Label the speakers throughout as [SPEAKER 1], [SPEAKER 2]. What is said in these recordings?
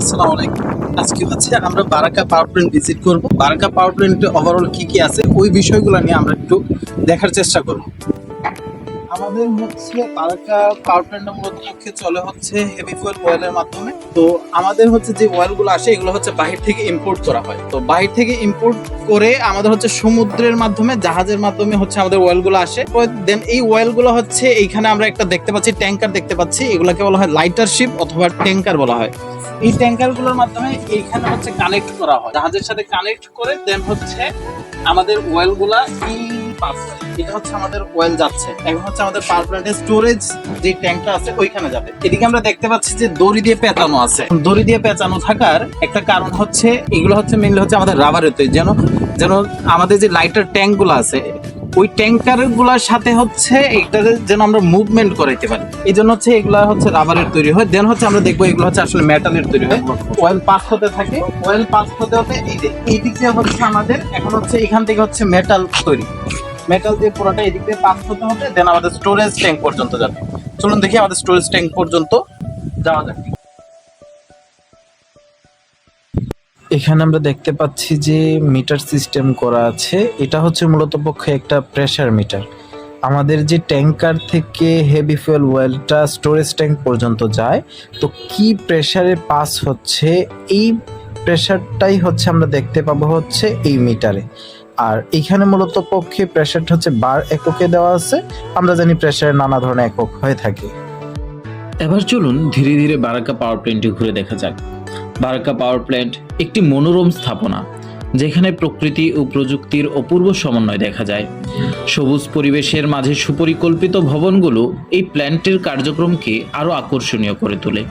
[SPEAKER 1] আসসালামু আলাইকুম। আজকে হচ্ছে আমরা বারাকা পাওয়ার প্ল্যান্ট ভিজিট করব। বারাকা পাওয়ার প্ল্যান্টে ওভারঅল কি কি আছে, ওই বিষয়গুলো নিয়ে আমরা একটু দেখার চেষ্টা করব। আমাদের হচ্ছে বারাকা পাওয়ার প্ল্যান্টের মূলত চলে হচ্ছে হেভি ফুয়েল অয়েলের মাধ্যমে। তো আমাদের হচ্ছে যে অয়েলগুলো আসে, এগুলো হচ্ছে বাহির থেকে ইম্পোর্ট করা হয়। তো বাহির থেকে ইম্পোর্ট করে আমাদের হচ্ছে সমুদ্রের মাধ্যমে, জাহাজের মাধ্যমে হচ্ছে আমাদের অয়েলগুলো আসে। দেন এই অয়েলগুলো হচ্ছে এইখানে আমরা একটা দেখতে পাচ্ছি ট্যাঙ্কার দেখতে পাচ্ছি। এগুলোকে বলা হয় লাইটার শিপ অথবা ট্যাঙ্কার বলা হয়। এই ট্যাঙ্কারগুলোর মাধ্যমে এইখানে হচ্ছে কানেক্ট করা হয়। জাহাজের সাথে কানেক্ট করে দেন হচ্ছে আমাদের অয়েলগুলা এই এটা হচ্ছে আমাদের অয়েল যাচ্ছে। এখন হচ্ছে আমাদের পাওয়ার প্ল্যান্টের স্টোরেজ যে ট্যাঙ্কটা আছে ওইখানে যাবে। এদিকে আমরা দেখতে পাচ্ছি যে দড়ি দিয়ে পেঁচানো আছে। দড়ি দিয়ে পেঁচানো থাকার একটা কারণ হচ্ছে, এগুলো হচ্ছে মেনলি হচ্ছে আমাদের রাবারের তৈরি। যেন যেন আমাদের যে লাইটার ট্যাঙ্কগুলো আছে ওই ট্যাঙ্কারগুলার সাথে হচ্ছে এটা যেন আমরা মুভমেন্ট করাইতে পারি। এই জন্য হচ্ছে এগুলা হচ্ছে রাবারের তৈরি হয়। দেন হচ্ছে আমরা দেখব এগুলো হচ্ছে আসলে মেটালের তৈরি হয়। অয়েল পাস হতে থাকে। অয়েল পাস হতে হতে এই এই দিক দিয়ে হচ্ছে আমাদের এখন হচ্ছে এখান থেকে হচ্ছে মেটাল তৈরি। মেটাল দিয়ে পুরোটা এদিক দিয়ে পাস হতে হতে দেন আমাদের স্টোরেজ ট্যাঙ্ক পর্যন্ত যাবে। চলুন দেখি আমাদের স্টোরেজ ট্যাঙ্ক পর্যন্ত যাওয়া যাক। এখানে আমরা দেখতে পাচ্ছি যে মিটার সিস্টেম করা আছে। এটা হচ্ছে মূলত পক্ষে একটা প্রেশার মিটার। আমাদের যে ট্যাঙ্কার থেকে হেভি ফুয়েল ওয়েলটা স্টোরেজ ট্যাঙ্ক পর্যন্ত যায়, তো কি প্রেসারে পাস হচ্ছে, এই প্রেশারটাই হচ্ছে আমরা দেখতে পাবো হচ্ছে এই মিটারে। আর এখানে মূলত পক্ষে প্রেশারটা হচ্ছে বার এককে দেওয়া আছে। আমরা জানি প্রেসারের নানা ধরনের একক হয়ে থাকে।
[SPEAKER 2] এবার চলুন ধীরে ধীরে বারাকা পাওয়ার প্ল্যান্টটি ঘুরে দেখা যাক। বারাকা পাওয়ার প্ল্যান্ট একটি মনোরম স্থাপনা, যেখানে প্রকৃতি ও প্রযুক্তির অপূর্ব সমন্বয় দেখা যায়। সবুজ পরিবেশের মাঝে সুপরিকল্পিত ভবনগুলো এই প্ল্যান্টের কার্যক্রমকে আরও আকর্ষণীয় করে তোলে।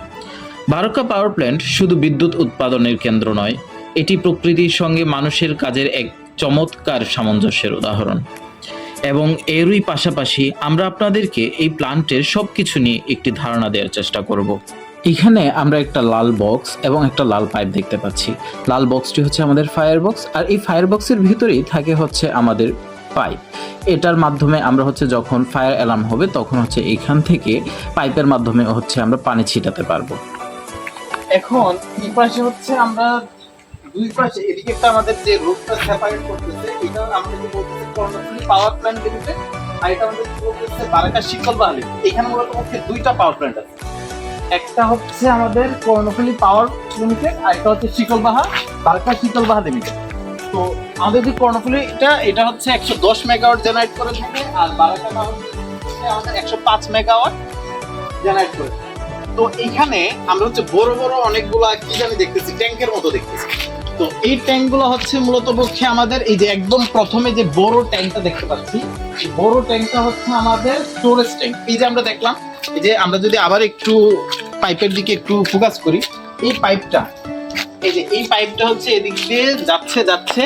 [SPEAKER 2] বারাকা পাওয়ার প্ল্যান্ট শুধু বিদ্যুৎ উৎপাদনের কেন্দ্র নয়, এটি প্রকৃতির সঙ্গে মানুষের কাজের এক চমৎকার সামঞ্জস্যের উদাহরণ। এবং এরই পাশাপাশি আমরা আপনাদেরকে এই প্লান্টের সব কিছু নিয়ে একটি ধারণা দেওয়ার চেষ্টা করব। এখানে আমরা একটা লাল বক্স এবং একটা লাল পাইপ দেখতে পাচ্ছি। লাল বক্সটি হচ্ছে আমাদের ফায়ার বক্স আর এই ফায়ার বক্সের ভিতরেই থাকে হচ্ছে আমাদের পাইপ এটার মাধ্যমে আমরা হচ্ছে যখন ফায়ার অ্যালার্ম হবে, তখন হচ্ছে এখান থেকে পাইপের মাধ্যমে হচ্ছে আমরা পানি ছিটাতে পারব।
[SPEAKER 1] এখন এই পাশে হচ্ছে আমরা দুই পাশে, এদিকে একটা আমাদের যে রুটটা সেপারেট করতেছে, এটা আমাদেরকে বলতেছে কর্ণফুলি পাওয়ার প্ল্যান্ট লিমিটেড আর এটা আমাদের বলতেছে বারাকা শীতল বাহালি। এখানে মূলত দুইটা পাওয়ার প্ল্যান্ট আছে। একটা হচ্ছে আমাদের কর্ণফুলি পাওয়ার লিমিটেড, আর একটা হচ্ছে শীতলবাহা বারাকা শীতলবাহা লিমিটেড। তো আমাদের যে কর্ণফুলি এটা এটা হচ্ছে একশো দশ মেগাওয়াট জেনারেট করে থাকে, আর বারাকা আমাদের একশো পাঁচ মেগাওয়াট জেনারেট করে তো এখানে আমরা হচ্ছে বড় বড় অনেকগুলা, কি জানি দেখতেছি, ট্যাঙ্কের মতো দেখতেছি। তো এই ট্যাঙ্কগুলো হচ্ছে মূলত পক্ষে আমাদের এই যে একদম প্রথমে যে বড় ট্যাঙ্কটা দেখতে পাচ্ছি বড় ট্যাঙ্কটা হচ্ছে আমাদের স্টোরেজ ট্যাঙ্ক এই যে আমরা দেখলাম এই যে আমরা যদি আবার একটু পাইপের দিকে একটু ফোকাস করি, এই পাইপটা, এই যে এই পাইপটা হচ্ছে এদিক দিয়ে যাচ্ছে যাচ্ছে,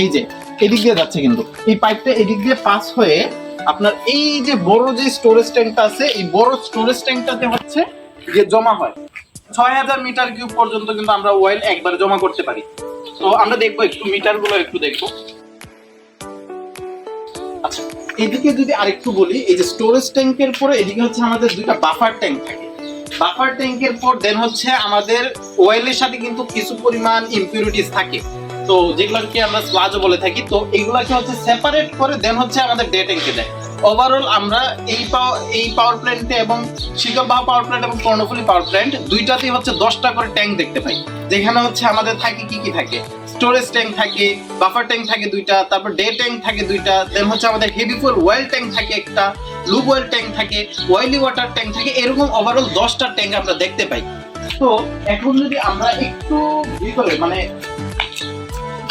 [SPEAKER 1] এই যে এদিক দিয়ে যাচ্ছে কিন্তু। এই পাইপটা এদিক দিয়ে পাস হয়ে আপনার এই যে বড় যে স্টোরেজ ট্যাঙ্কটা আছে, এই বড় স্টোরেজ ট্যাঙ্কটাতে হচ্ছে যে জমা হয়। ছয় হাজার মিটার কিউব পর্যন্ত কিন্তু আমরা অয়েল একবারে জমা করতে পারি। তো আমরা দেখব একটু মিটারগুলো একটু দেখব। আচ্ছা। এদিকে যদি আরেকটু বলি, এই যে স্টোরেজ ট্যাঙ্কের পরে এদিকে হচ্ছে আমাদের দুইটা বাফার ট্যাঙ্ক থাকে। বাফার ট্যাঙ্কের পর দেন হচ্ছে আমাদের অয়েলের সাথে কিন্তু কিছু পরিমাণ ইমপিউরিটিস থাকে। তো যেগুলোকে আমরা স্লাজও বলে থাকি, তো এগুলাকে হচ্ছে সেপারেট করে দেন হচ্ছে আমাদের ডে ট্যাঙ্কে দেয়। ওভারঅল আমরা এই পাওয়ার এই পাওয়ার প্ল্যান্টে এবং শীতলবাহ পাওয়ার প্ল্যান্ট এবং কর্ণফুলি পাওয়ার প্ল্যান্ট দুইটাতেই হচ্ছে দশটা করে ট্যাঙ্ক দেখতে পাই। যেখানে হচ্ছে আমাদের থাকে কি কি থাকে? স্টোরেজ ট্যাঙ্ক থাকে বাফার ট্যাঙ্ক থাকে দুইটা, তারপর ডে ট্যাঙ্ক থাকে দুইটা দেন হচ্ছে আমাদের হেভি ফুল ওয়েল ট্যাঙ্ক থাকে একটা লুব ওয়েল ট্যাঙ্ক থাকে ওয়েলি ওয়াটার ট্যাঙ্ক থাকে, এরকম ওভারঅল দশটা ট্যাঙ্ক আমরা দেখতে পাই। তো এখন যদি আমরা একটু ভিতরে মানে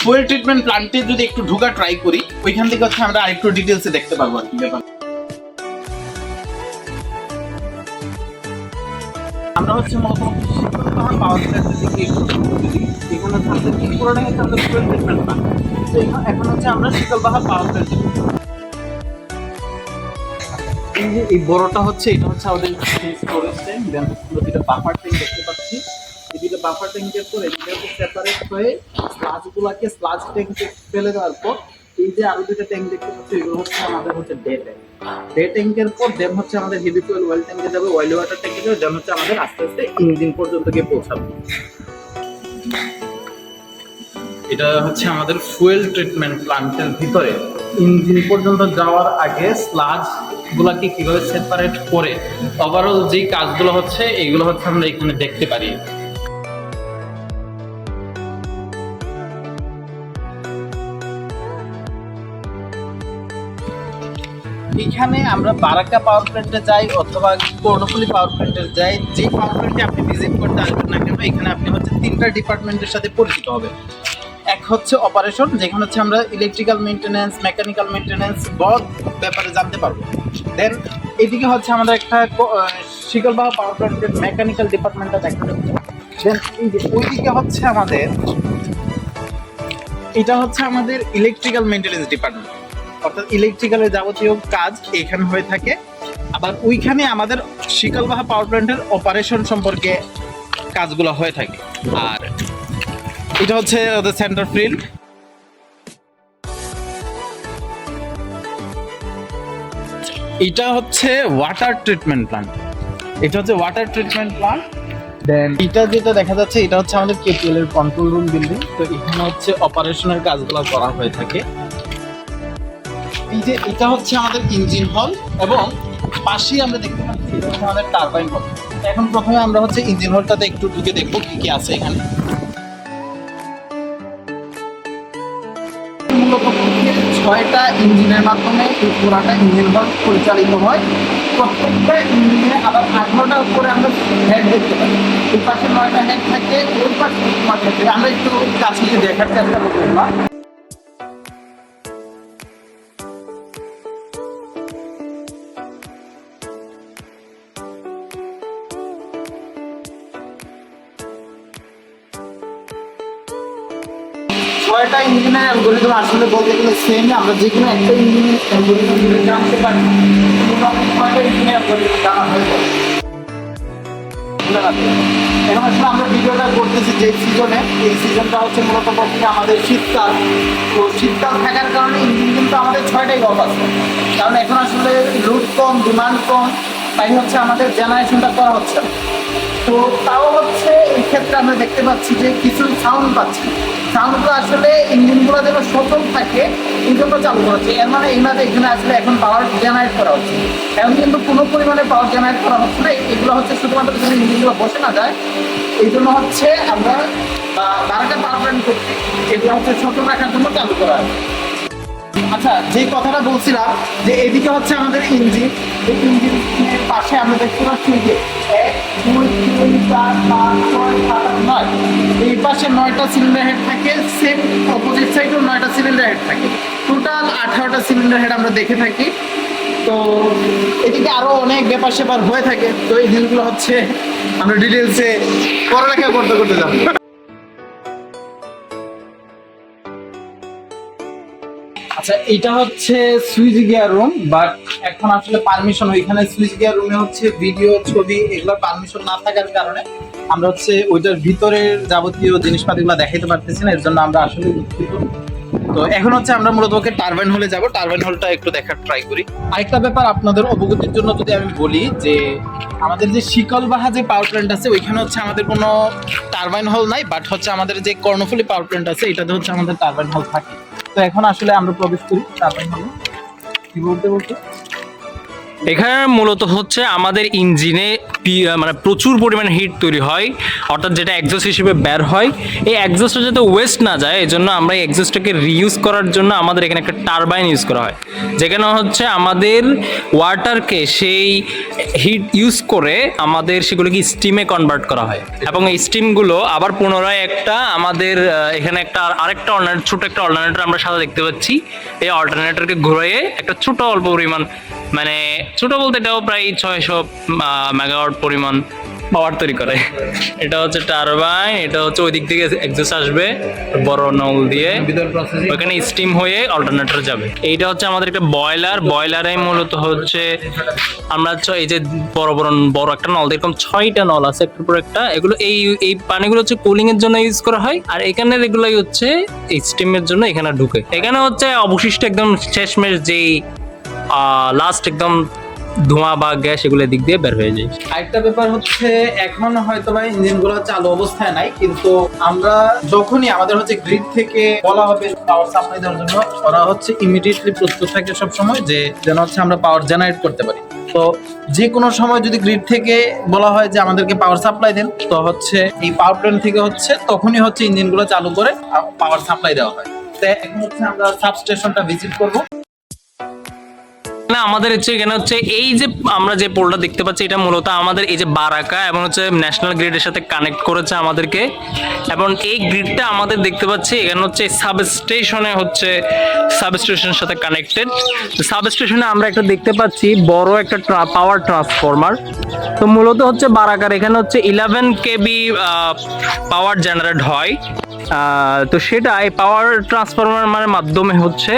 [SPEAKER 1] ফুয়েল ট্রিটমেন্ট প্লান্টে যদি একটু ঢোকা ট্রাই করি, ওইখান থেকে হচ্ছে আমরা আরেকটু ডিটেলসে দেখতে পারব আর কি ব্যাপার আমরা হচ্ছে মূলত পাওয়ার প্ল্যান্টের দিকে যদি এখানে থাকতে পুরোটা হচ্ছে আমাদের ফুয়েল ট্রিটমেন্ট প্লান্ট তো এখন হচ্ছে আমরা শীতলবাহার পাওয়ার এই যে এই বড়টা হচ্ছে এটা হচ্ছে আমাদের storage tank then buffer tank দেখতে পাচ্ছি এই দুটো বাফার ট্যাঙ্কের পর এদিকে সেপারেট হয়ে স্লাজগুলোকে স্লাজ ট্যাঙ্কে ফেলে দেওয়ার পর এই যে আরও দুটো ট্যাঙ্ক দেখতে পাচ্ছি, এগুলো হচ্ছে আমাদের হচ্ছে ডে ট্যাঙ্ক ডে ট্যাঙ্কের পর দেন হচ্ছে আমাদের হেভি ফুয়েল ওয়েল ট্যাঙ্কে যাবে ওয়েল ওয়াটার ট্যাঙ্কে যাবে দেন হচ্ছে আমাদের আস্তে আস্তে ইঞ্জিন পর্যন্ত গিয়ে পৌঁছাবে। এটা হচ্ছে আমাদের ফুয়েল ট্রিটমেন্ট প্লান্টের ভিতরে। ইঞ্জিন পর্যন্ত যাওয়ার আগে স্লাজ গুলাকে কীভাবে সেপারেট করে? ওভারঅল যে কাজগুলো হচ্ছে, এইগুলো হচ্ছে আমরা এখানে দেখতে পারি। এখানে আমরা বারাকা পাওয়ার প্ল্যান্টে যাই অথবা কর্ণফুলি পাওয়ার প্ল্যান্টে যাই, যে পাওয়ার প্ল্যান্টে আপনি ভিজিট করতে আসবেন না কেন, এখানে আপনি হচ্ছে তিনটা ডিপার্টমেন্টের সাথে পরিচিত হবেন। এক হচ্ছে অপারেশন যেখানে হচ্ছে আমরা ইলেকট্রিক্যাল মেনটেন্যান্স মেকানিক্যাল মেনটেন্যান্স বড় ব্যাপারে জানতে পারব। দেন এদিকে হচ্ছে আমাদের একটা শিকলবাহ পাওয়ার প্ল্যান্টের মেকানিক্যাল ডিপার্টমেন্টটা দেখতে পাচ্ছি দেন ওইদিকে হচ্ছে আমাদের, এটা হচ্ছে আমাদের ইলেকট্রিক্যাল মেনটেন্যান্স ডিপার্টমেন্ট অর্থাৎ ইলেকট্রিক্যালের যাবতীয় কাজ এখানে হয়ে থাকে। আবার ওইখানে আমাদের শিকলবাহা পাওয়ার প্ল্যান্টের অপারেশন সম্পর্কে কাজগুলো হয়ে থাকে। আর এটা হচ্ছে ওদের সেন্টার ফিল্ড এটা হচ্ছে ওয়াটার ট্রিটমেন্ট প্ল্যান্ট এটা হচ্ছে ওয়াটার ট্রিটমেন্ট প্ল্যান্ট দেন এটা যেটা দেখা যাচ্ছে, এটা হচ্ছে আমাদের কেপিএল এর কন্ট্রোল রুম বিল্ডিং তো এখানে হচ্ছে অপারেশনের কাজগুলো করা হয়ে থাকে। যে এটা হচ্ছে আমাদের ইঞ্জিন হল এবং পাশেই আমরা দেখতে পাচ্ছি আমাদের টারবাইন হল। এখন প্রথমে আমরা হচ্ছে ইঞ্জিন হলটাতে একটু ঢুকে দেখব কি কি আছে এখানে। ছয়টা ইঞ্জিনের মাধ্যমে এই পুরাটা ইঞ্জিন হল পরিচালিত হয়। প্রত্যেকটা ইঞ্জিনে আবার আঠারোটার উপরে আমরা হেড দেখতে পাই। এই পাশে নয়টা হেড থাকে ওই পাশে আমরা একটু কাছে দেখার চেষ্টা করব ছয়টা ইঞ্জিনের অ্যালগোরিদম আসলে বলতে গেলে সেম আমরা যে কোনো একটা ইঞ্জিনের অ্যালগোরিদম জানতে পারি। এখন আসলে আমরা ভিডিওটা করতেছি যে সিজনে এই সিজনটা হচ্ছে মূলত পক্ষে আমাদের শীতকাল। তো শীতকাল থাকার কারণে ইঞ্জিন কিন্তু আমাদের ছয়টাই গল্প আছে। কারণ এখন আসলে লুট কম ডিমান্ড কম। তাই হচ্ছে আমাদের জেনারেশনটা করা হচ্ছে তো তাও হচ্ছে এই ক্ষেত্রে আমরা দেখতে পাচ্ছি যে কিছু সাউন্ড পাচ্ছি। সাউন্ডগুলো আসলে ইঞ্জিনগুলো যেন সচল থাকে, এই জন্য চালু করা হচ্ছে। এর মানে এই না এখানে আসলে এখন পাওয়ার জেনারেট করা হচ্ছে। এখন কিন্তু কোনো পরিমাণে পাওয়ার জেনারেট করা হচ্ছে না। এগুলো হচ্ছে শুধুমাত্র যেন ইঞ্জিনগুলো বসে না যায়, এই জন্য হচ্ছে আমরা বারাকা পাওয়ার প্ল্যান্ট করছি। এগুলো হচ্ছে সচল রাখার জন্য চালু করা আচ্ছা যে কথাটা বলছিলাম, যে এদিকে হচ্ছে আমাদের ইঞ্জিন, এই ইঞ্জিনের পাশে আমরা দেখতে পাচ্ছি যে এই পাশে নয়টা সিলিন্ডার হেড থাকে সেম অপোজিট সাইডেও নয়টা সিলিন্ডার হেড থাকে। টোটাল আঠারোটা সিলিন্ডার হেড আমরা দেখে থাকি। তো এদিকে আরও অনেক ব্যাপার স্যাপার হয়ে থাকে। তো এই জিনিসগুলো হচ্ছে, আমরা ডিটেলসে পড়ালেখা করতে করতে যাব। আচ্ছা এটা হচ্ছে সুইচ গিয়ার রুম বাট এখন আসলে পারমিশন ওইখানে সুইচ গিয়ার রুমে হচ্ছে ভিডিও ছবি, এগুলোর পারমিশন না থাকার কারণে আমরা হচ্ছে ওইটার ভিতরের যাবতীয় জিনিসপাতিগুলো দেখাইতে পারতেছি না, এর জন্য আমরা আসলে দুঃখিত। তো এখন হচ্ছে আমরা মূলত ওকে টারবাইন হলে যাব টারবাইন হলটা একটু দেখার ট্রাই করি। আরেকটা ব্যাপার আপনাদের অবগতির জন্য যদি আমি বলি যে আমাদের যে শিকল শিকলবাহা যে পাওয়ার প্ল্যান্ট আছে, ওইখানে হচ্ছে আমাদের কোনো টারবাইন হল নাই বাট হচ্ছে আমাদের যে কর্ণফুলি পাওয়ার প্ল্যান্ট আছে, এটাতে হচ্ছে আমাদের টারবাইন হল থাকে। তো এখন আসলে আমরা প্রবেশ করি, তারপরে কি বলতে বলতে?
[SPEAKER 3] এখানে মূলত হচ্ছে আমাদের ইঞ্জিনে মানে প্রচুর পরিমাণে হিট তৈরি হয়, অর্থাৎ যেটা এক্সস্ট হিসেবে বের হয়, এই এক্সস্টটা যাতে ওয়েস্ট না যায় এই জন্য আমরা এই এক্সস্টটাকে রিইউজ করার জন্য আমাদের এখানে একটা টারবাইন ইউজ করা হয়। যেখানে হচ্ছে আমাদের ওয়াটারকে সেই হিট ইউজ করে আমাদের সেগুলোকে স্টিমে কনভার্ট করা হয়। এবং এই স্টিমগুলো আবার পুনরায় একটা আমাদের এখানে একটা আরেকটা অল্টারনেট ছোট একটা অল্টারনেটর আমরা সাথে দেখতে পাচ্ছি। এই অল্টারনেটরকে ঘুরিয়ে একটা ছোট অল্প পরিমাণ মানে ছোট বলতে এটাও প্রায় ছয়শো মেগাওয়াট পরিমাণ পাওয়ার তৈরি করে। এটা হচ্ছে টারবাইন এটা হচ্ছে ওই দিক থেকে এক্সস্ট আসবে, বড় নল দিয়ে। ওখানে স্টিম হয়ে অল্টারনেটর যাবে। এইটা হচ্ছে আমাদের একটা বয়লার বয়লারে মূলত হচ্ছে আমরা এই যে বড় বড় বড় একটা নল এরকম ছয়টা নল আছে, একটার পর একটা। এগুলো এই এই পানিগুলো হচ্ছে কুলিং এর জন্য ইউজ করা হয়, আর এখানে এগুলোই হচ্ছে স্টিমের জন্য এখানে ঢুকে। এখানে হচ্ছে অবশিষ্ট একদম শেষমেশ যেই লাস্ট একদম ধোঁয়া বা গ্যাস এগুলো দিক দিয়ে বের হয়ে যায়।
[SPEAKER 1] আরেকটা ব্যাপার হচ্ছে, এখন হয়তো বা ইঞ্জিনগুলো চালু অবস্থায় নাই, কিন্তু আমরা যখনই আমাদের হচ্ছে গ্রিড থেকে বলা হবে পাওয়ার সাপ্লাই দেওয়ার জন্য, ওরা হচ্ছে ইমিডিয়েটলি প্রস্তুত থাকে সব সময় যে যেন হচ্ছে আমরা পাওয়ার জেনারেট করতে পারি। তো যে কোনো সময় যদি গ্রিড থেকে বলা হয় যে আমাদেরকে পাওয়ার সাপ্লাই দেন, তো হচ্ছে এই পাওয়ার প্ল্যান্ট থেকে হচ্ছে তখনই হচ্ছে ইঞ্জিনগুলো চালু করে পাওয়ার সাপ্লাই দেওয়া হয়। তো এখন হচ্ছে আমরা সাবস্টেশনটা ভিজিট করব।
[SPEAKER 3] না, আমাদের হচ্ছে এখানে হচ্ছে এই যে আমরা যে পোলটা দেখতে পাচ্ছি, এটা মূলত আমাদের এই যে বারাকা এবং হচ্ছে ন্যাশনাল গ্রিডের সাথে কানেক্ট করেছে আমাদেরকে। এবং এই গ্রিডটা আমাদের দেখতে পাচ্ছি, এখানে হচ্ছে সাবস্টেশনে হচ্ছে সাব সাবস্টেশনের সাথে কানেক্টেড সাবস্টেশনে আমরা একটা দেখতে পাচ্ছি, বড় একটা পাওয়ার ট্রান্সফরমার তো মূলত হচ্ছে বারাকার, এখানে হচ্ছে ইলেভেন কেবি পাওয়ার জেনারেট হয়। তো সেটা এই পাওয়ার ট্রান্সফরমারের মাধ্যমে হচ্ছে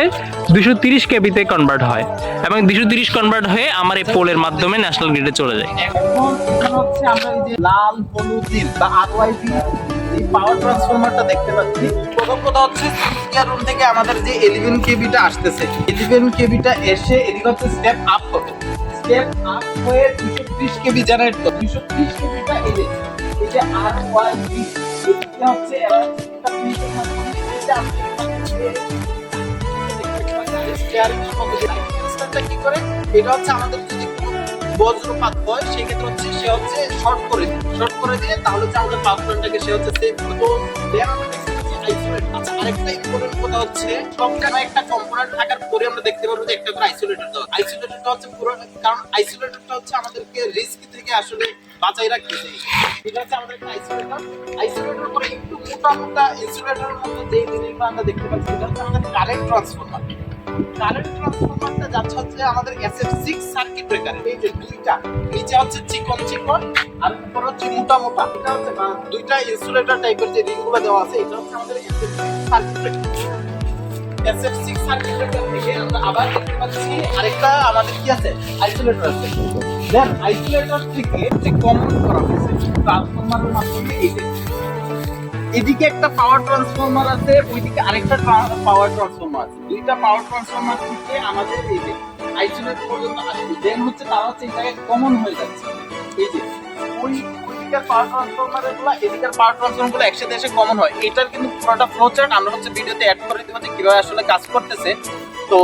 [SPEAKER 3] দুশো তিরিশ কেবিতে কনভার্ট হয় এবং দুশো তিরিশ কনভার্ট হয়ে আমার এই পোলের মাধ্যমে ন্যাশনাল গ্রিডে চলে যায়।
[SPEAKER 1] হচ্ছে আমরা যে লাল হলুদ পাওয়ার ট্রান্সফরমারটা দেখতে পাচ্ছি। প্রথম কথা হচ্ছে রুম থেকে আমাদের যে এলিভেন কেবিটা আসতেছে এলিভেন কেবিটা এসে এদিকে হচ্ছে স্টেপ আপ হবে। স্টেপ আপ হয়ে দুশো ত্রিশ কেবি জেনারেট করে দুশো ত্রিশ কেবিটা এই যে হচ্ছে করে, এটা হচ্ছে আমাদের যদি বজ্রপাত হয়, সেক্ষেত্রে হচ্ছে সে হচ্ছে শর্ট করে শর্ট করে দিয়ে তাহলে হচ্ছে আমাদের সে হচ্ছে। আচ্ছা আরেকটা ইম্পর্টেন্ট কথা হচ্ছে সব একটা কম্পোনেন্ট থাকার আমরা দেখতে পারব যে একটা করে আইসোলেটর দেওয়া। হচ্ছে পুরো, কারণ আইসোলেটরটা হচ্ছে আমাদেরকে রিস্ক থেকে আসলে বাঁচাই রাখতেছে এটা হচ্ছে আমাদের একটা আইসোলেটর আইসোলেটর পরে একটু মোটা মোটা ইনসুলেটরের মতো যে জিনিসগুলো আমরা দেখতে পাচ্ছি, এটা হচ্ছে আমাদের কারেন্ট ট্রান্সফরমার কারেন্ট ট্রান্সফরমারটা যাচ্ছে হচ্ছে আমাদের এসএফ সিক্স সার্কিট ব্রেকারে এই যে দুইটা, নিচে হচ্ছে চিকন চিকন আর উপর হচ্ছে মোটা মোটা। এটা হচ্ছে দুইটা ইনসুলেটর টাইপের যে রিংগুলো দেওয়া আছে, এটা হচ্ছে আমাদের এসএফ সিক্স সার্কিট ব্রেকার আমরা আবার আরেকটা আমাদের কি আছে? আইসোলেটর আছে। দেন আইসোলেটর থেকে যে কমন করা হয়েছে ট্রান্সফরমারের মাধ্যমে এই এদিকে একটা পাওয়ার ট্রান্সফর্মার আছে, ওইদিকে আরেকটা পাওয়ার ট্রান্সফর্মার আছে। দুইটা পাওয়ার ট্রান্সফর্মার থেকে আমাদের এই যে আইসোলেট পর্যন্ত আসবে দেন হচ্ছে তারা হচ্ছে জায়গায় কমন হয়ে যাচ্ছে। এই যে ওই ওইদিকের পাওয়ার ট্রান্সফর্মারগুলো, এদিকের পাওয়ার ট্রান্সফরমারগুলো একসাথে এসে কমন হয়। এটার কিন্তু পুরোটা ফ্লো আমরা হচ্ছে ভিডিওতে অ্যাড করে দিতে হচ্ছে কীভাবে আসলে কাজ করতেছে। তো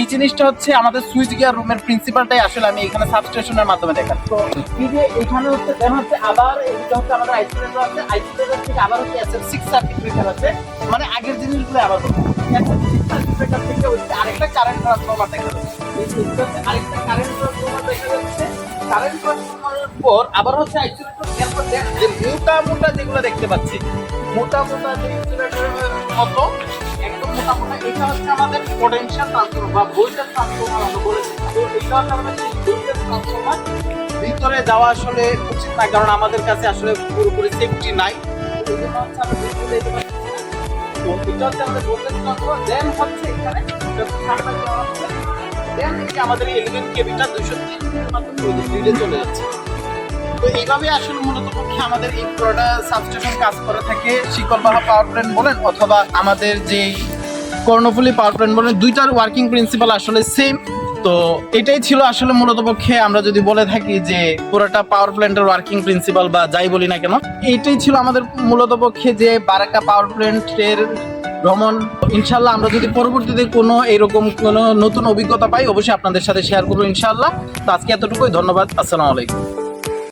[SPEAKER 1] এই জিনিসটা হচ্ছে আমাদের সুইচ গিয়ার রুমের প্রিন্সিপালটাই আসলে আমি এখানে সাবস্টেশনের মাধ্যমে দেখাচ্ছি তো এই যে এখানে হচ্ছে দেন হচ্ছে আবার এটা হচ্ছে আমাদের আইসোলেটর আছে। আইসোলেটর থেকে আবার হচ্ছে এসএফ সিক্স সার্কিট ব্রেকার আছে। মানে আগের জিনিসগুলো আবার হচ্ছে আরেকটা কারেন্ট দেখা আরেকটা কারেন্ট দেখা কারেন্ট পর আবার হচ্ছে দেখ মোটা মোটা যেগুলো দেখতে পাচ্ছি, মোটা মোটা যে ইনসুলেটরের মতো আমাদের ভিতরে যাওয়া আসলে উচিত না, কারণ আমাদের কাছে আসলে পুরোপুরি সেফটি নাই। আমাদের ভোল্টেজ দুশো চলে যাচ্ছে। তো এইভাবে আসলে মূলত পক্ষে আমাদের এই পুরোটা সাবস্টেশন কাজ করে থাকে শিকলবাহা পাওয়ার প্ল্যান্ট বলেন, অথবা আমাদের যে কর্ণফুলি পাওয়ার প্ল্যান্ট বলেন, দুইটার ওয়ার্কিং প্রিন্সিপাল আসলে সেম তো এটাই ছিল আসলে মূলত পক্ষে আমরা যদি বলে থাকি যে পুরোটা পাওয়ার প্ল্যান্টের ওয়ার্কিং প্রিন্সিপাল বা যাই বলি না কেন, এইটাই ছিল আমাদের মূলত পক্ষে যে বারাকা পাওয়ার প্ল্যান্টের ভ্রমণ। ইনশাল্লাহ আমরা যদি পরবর্তীতে কোনো এরকম কোনো নতুন অভিজ্ঞতা পাই, অবশ্যই আপনাদের সাথে শেয়ার করব ইনশাল্লাহ। তো আজকে এতটুকুই, ধন্যবাদ, আসসালামু আলাইকুম।